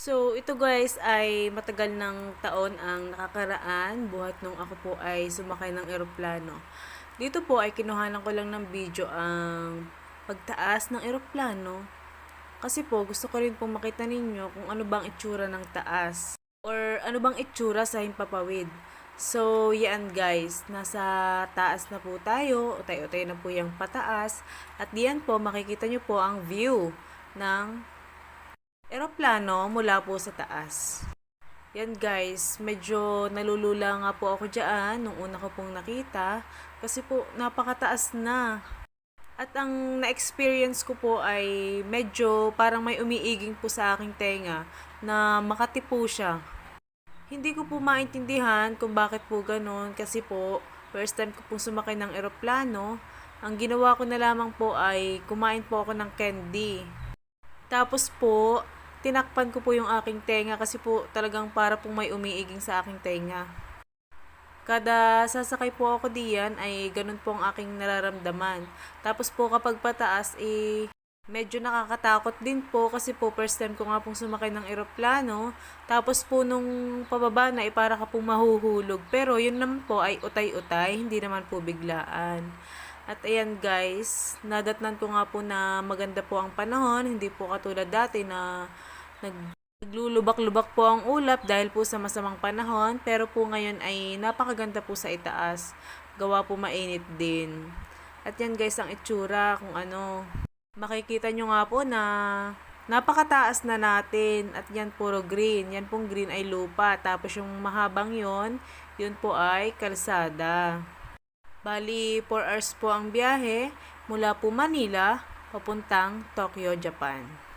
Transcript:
So, ito guys ay matagal ng taon ang nakakaraan buhat nung ako po ay sumakay ng eroplano. Dito po ay kinuhanan ko lang ng video ang pagtaas ng eroplano. Kasi po gusto ko rin pong makita ninyo kung ano bang itsura ng taas. Or ano bang itsura sa himpapawid. So, yan guys. Nasa taas na po tayo. Utay-utay na po yung pataas. At diyan po makikita nyo po ang view ng eroplano mula po sa taas. Yan guys, medyo nalulula nga po ako dyan nung una ko pong nakita kasi po napakataas na. At ang na-experience ko po ay medyo parang may umiiging po sa aking tenga na makati po siya. Hindi ko po maintindihan kung bakit po ganun kasi po first time ko pong sumakay ng eroplano. Ang ginawa ko na lamang po ay kumain po ako ng candy. Tapos po, tinakpan ko po yung aking tenga kasi po talagang para pong may umiiging sa aking tenga. Kada sasakay po ako diyan ay ganun po ang aking nararamdaman. Tapos po kapag pataas eh medyo nakakatakot din po kasi po first time ko nga pong sumakay ng eroplano. Tapos po nung pababa na eh para ka pong mahuhulog. Pero yun naman po ay utay-utay, hindi naman po biglaan. At ayan guys, nadatnan ko nga po na maganda po ang panahon, hindi po katulad dati na nag naglulubak-lubak po ang ulap dahil po sa masamang panahon, pero po ngayon ay napakaganda po sa itaas. Gawa po mainit din. At yan guys ang itsura kung ano. Makikita nyo nga po na napakataas na natin at yan puro green. Yan pong green ay lupa. Tapos yung mahabang yon yun po ay kalsada. Bali, 4 hours po ang biyahe mula po Manila papuntang Tokyo, Japan.